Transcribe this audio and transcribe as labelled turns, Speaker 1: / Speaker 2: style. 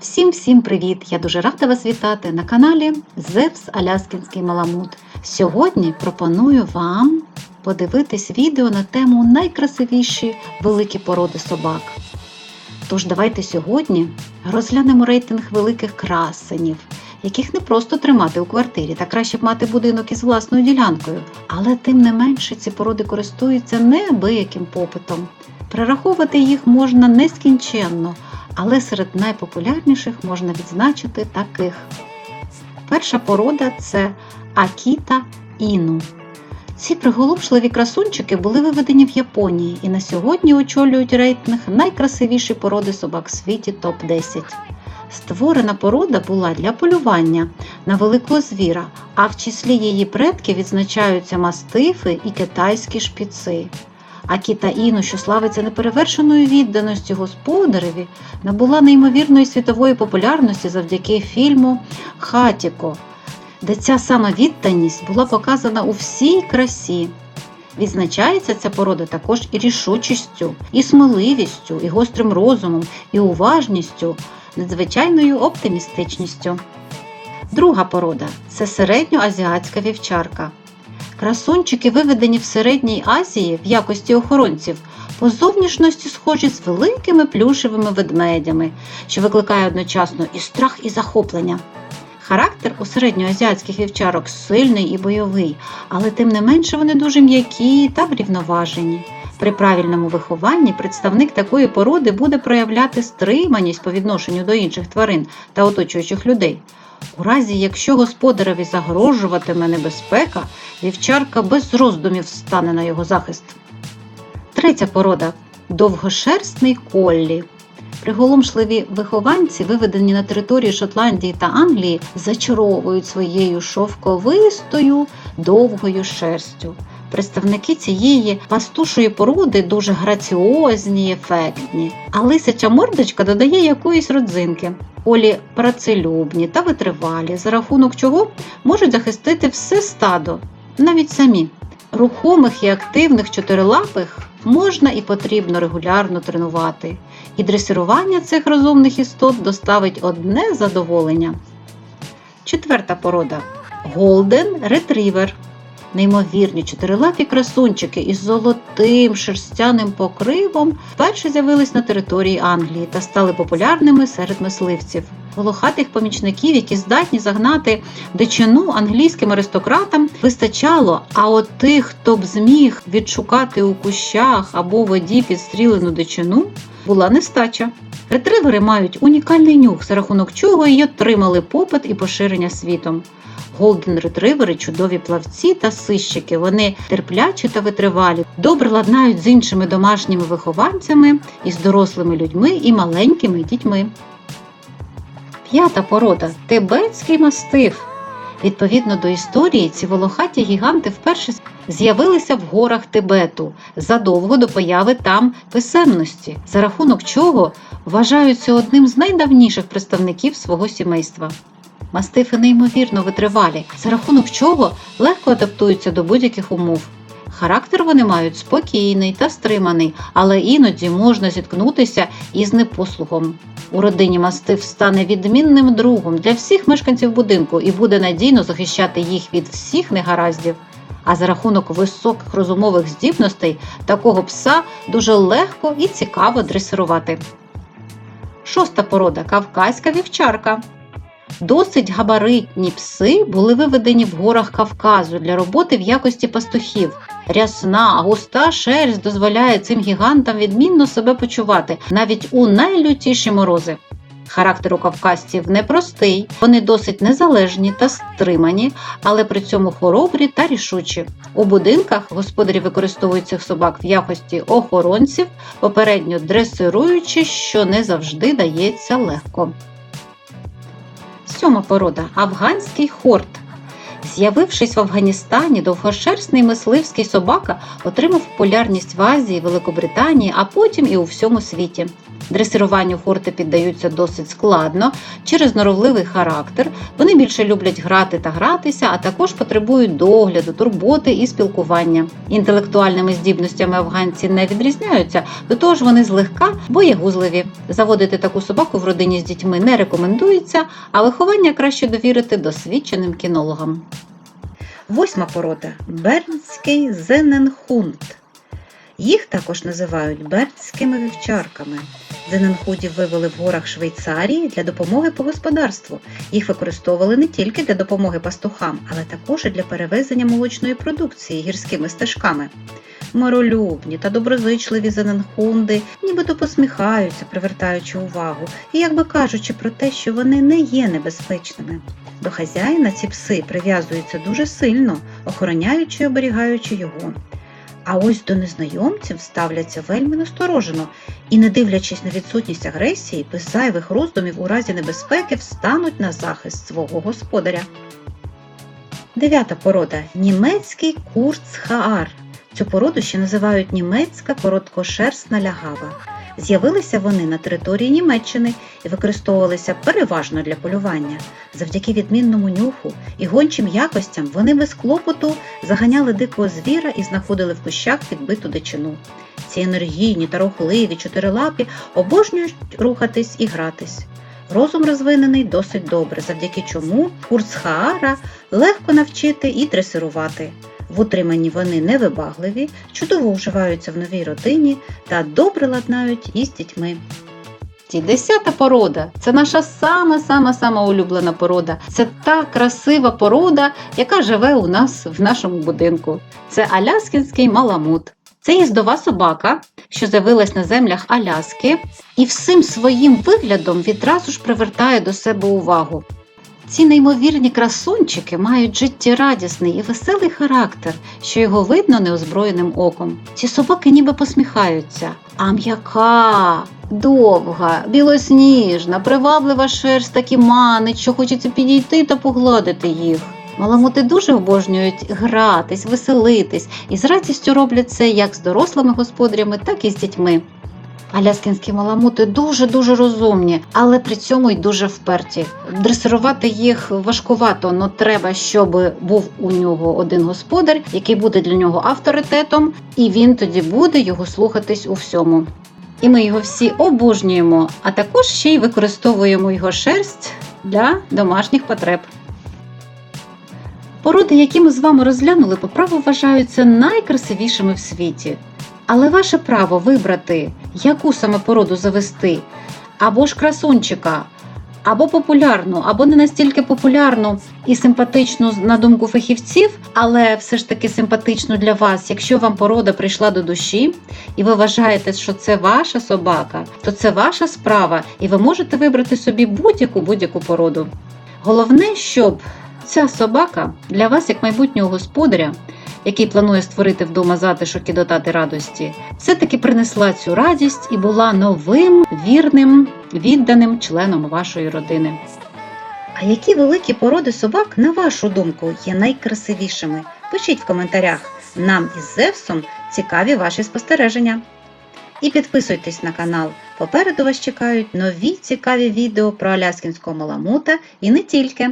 Speaker 1: Всім всім привіт! Я дуже рада вас вітати на каналі Зевс Аляскінський Маламут. Сьогодні пропоную вам подивитись відео на тему найкрасивіші великі породи собак. Тож давайте сьогодні розглянемо рейтинг великих красенів, яких не просто тримати у квартирі, та краще б мати будинок із власною ділянкою. Але тим не менше ці породи користуються неабияким попитом. Перераховувати їх можна нескінченно, але серед найпопулярніших можна відзначити таких. Перша порода це Акіта Іну. Ці приголомшливі красунчики були виведені в Японії і на сьогодні очолюють рейтинг найкрасивіші породи собак в світі топ-10. Створена порода була для полювання на великого звіра, а в числі її предків відзначаються мастифи і китайські шпіци. Акіта Іну, що славиться неперевершеною відданістю господареві, набула неймовірної світової популярності завдяки фільму Хатіко, де ця сама відданість була показана у всій красі. Відзначається ця порода також і рішучістю, і сміливістю, і гострим розумом, і уважністю, надзвичайною оптимістичністю. Друга порода це середньоазіатська вівчарка. Красунчики, виведені в Середній Азії в якості охоронців, по зовнішності схожі з великими плюшевими ведмедями, що викликає одночасно і страх, і захоплення. Характер у середньоазіатських вівчарок сильний і бойовий, але тим не менше вони дуже м'які та врівноважені. При правильному вихованні представник такої породи буде проявляти стриманість по відношенню до інших тварин та оточуючих людей. У разі, якщо господареві загрожуватиме небезпека, вівчарка без роздумів стане на його захист. Третя порода довгошерстний коллі. Приголомшливі вихованці, виведені на території Шотландії та Англії, зачаровують своєю шовковистою довгою шерстю. Представники цієї пастушої породи дуже граціозні, ефектні, а лисяча мордочка додає якоїсь родзинки. Олі працелюбні та витривалі, за рахунок чого можуть захистити все стадо, навіть самі. Рухомих і активних чотирилапих можна і потрібно регулярно тренувати, і дресирування цих розумних істот доставить одне задоволення. Четверта порода Голден Ретрівер. Неймовірні чотирилапі красунчики із золотим шерстяним покривом вперше з'явились на території Англії та стали популярними серед мисливців. Волохатих помічників, які здатні загнати дичину англійським аристократам, вистачало. А от тих, хто б зміг відшукати у кущах або воді підстрілену дичину, була нестача. Ретривери мають унікальний нюх, за рахунок чого й отримали попит і поширення світом. Голден ретривери чудові плавці та сищики. Вони терплячі та витривалі, добре ладнають з іншими домашніми вихованцями, із дорослими людьми і маленькими дітьми. П'ята порода тибетський мастиф. Відповідно до історії, ці волохаті гіганти вперше з'явилися в горах Тибету задовго до появи там писемності, за рахунок чого вважаються одним з найдавніших представників свого сімейства. Мастифи неймовірно витривалі, за рахунок чого легко адаптуються до будь-яких умов. Характер вони мають спокійний та стриманий, але іноді можна зіткнутися із непослухом. У родині мастиф стане відмінним другом для всіх мешканців будинку і буде надійно захищати їх від всіх негараздів. А за рахунок високих розумових здібностей такого пса дуже легко і цікаво дресирувати. Шоста порода кавказька вівчарка. Досить габаритні пси були виведені в горах Кавказу для роботи в якості пастухів. Рясна, густа шерсть дозволяє цим гігантам відмінно себе почувати навіть у найлютіші морози. Характер у кавказців непростий, вони досить незалежні та стримані, але при цьому хоробрі та рішучі. У будинках господарі використовують цих собак в якості охоронців, попередньо дресируючи, що не завжди дається легко. Сьома порода афганський хорт. З'явившись в Афганістані, довгошерстний мисливський собака отримав популярність в Азії, Великобританії, а потім і у всьому світі. Дресируванню форти піддаються досить складно через норовливий характер. Вони більше люблять грати та гратися, а також потребують догляду, турботи і спілкування. Інтелектуальними здібностями афганці не відрізняються, до того ж вони злегка боєгузливі. Заводити таку собаку в родині з дітьми не рекомендується, а виховання краще довірити досвідченим кінологам. Восьма порода бернський зененхунд. Їх також називають бернськими вівчарками. Зененхудів вивели в горах Швейцарії для допомоги по господарству. Їх використовували не тільки для допомоги пастухам, але також і для перевезення молочної продукції гірськими стежками. Миролюбні та доброзичливі зененхунди нібито посміхаються, привертаючи увагу, і якби кажучи про те, що вони не є небезпечними. До хазяїна ці пси прив'язуються дуже сильно, охороняючи і оберігаючи його. А ось до незнайомців ставляться вельми насторожено і, не дивлячись на відсутність агресії, без зайвих роздумів у разі небезпеки встануть на захист свого господаря. Дев'ята порода німецький курцхаар. Цю породу ще називають німецька короткошерстна лягава. З'явилися вони на території Німеччини і використовувалися переважно для полювання. Завдяки відмінному нюху і гончим якостям вони без клопоту заганяли дикого звіра і знаходили в кущах підбиту дичину. Ці енергійні та рухливі чотирилапі обожнюють рухатись і гратись. Розум розвинений досить добре, завдяки чому курцхаара легко навчити і дресирувати. В утриманні вони невибагливі, чудово вживаються в новій родині та добре ладнають із дітьми. Десята порода це наша сама сама сама улюблена порода. Це та красива порода, яка живе у нас в нашому будинку. Це аляскінський маламут. Це їздова собака, що з'явилась на землях Аляски, і всім своїм виглядом відразу ж привертає до себе увагу. Ці неймовірні красунчики мають життєрадісний і веселий характер, що його видно неозброєним оком. Ці собаки ніби посміхаються, а м'яка, довга, білосніжна, приваблива шерсть такі манить, що хочеться підійти та погладити їх. Маламути дуже обожнюють гратись, веселитись і з радістю роблять це як з дорослими господарями, так і з дітьми. Аляскінські маламути дуже-дуже розумні, але при цьому й дуже вперті. Дресирувати їх важкувато, але треба, щоб був у нього один господар, який буде для нього авторитетом, і він тоді буде його слухатись у всьому. І ми його всі обожнюємо, а також ще й використовуємо його шерсть для домашніх потреб. Породи, які ми з вами розглянули, по праву вважаються найкрасивішими в світі. Але ваше право вибрати, яку саме породу завести, або ж красунчика, або популярну, або не настільки популярну і симпатичну на думку фахівців, але все ж таки симпатичну для вас, якщо вам порода прийшла до душі, і ви вважаєте, що це ваша собака, то це ваша справа, і ви можете вибрати собі будь-яку будь-яку породу. Головне, щоб ця собака для вас, як майбутнього господаря, який планує створити вдома затишок і додати радості, все-таки принесла цю радість і була новим, вірним, відданим членом вашої родини. А які великі породи собак, на вашу думку, є найкрасивішими? Пишіть в коментарях. Нам із Зевсом цікаві ваші спостереження. І підписуйтесь на канал. Попереду вас чекають нові цікаві відео про аляскінського маламута і не тільки.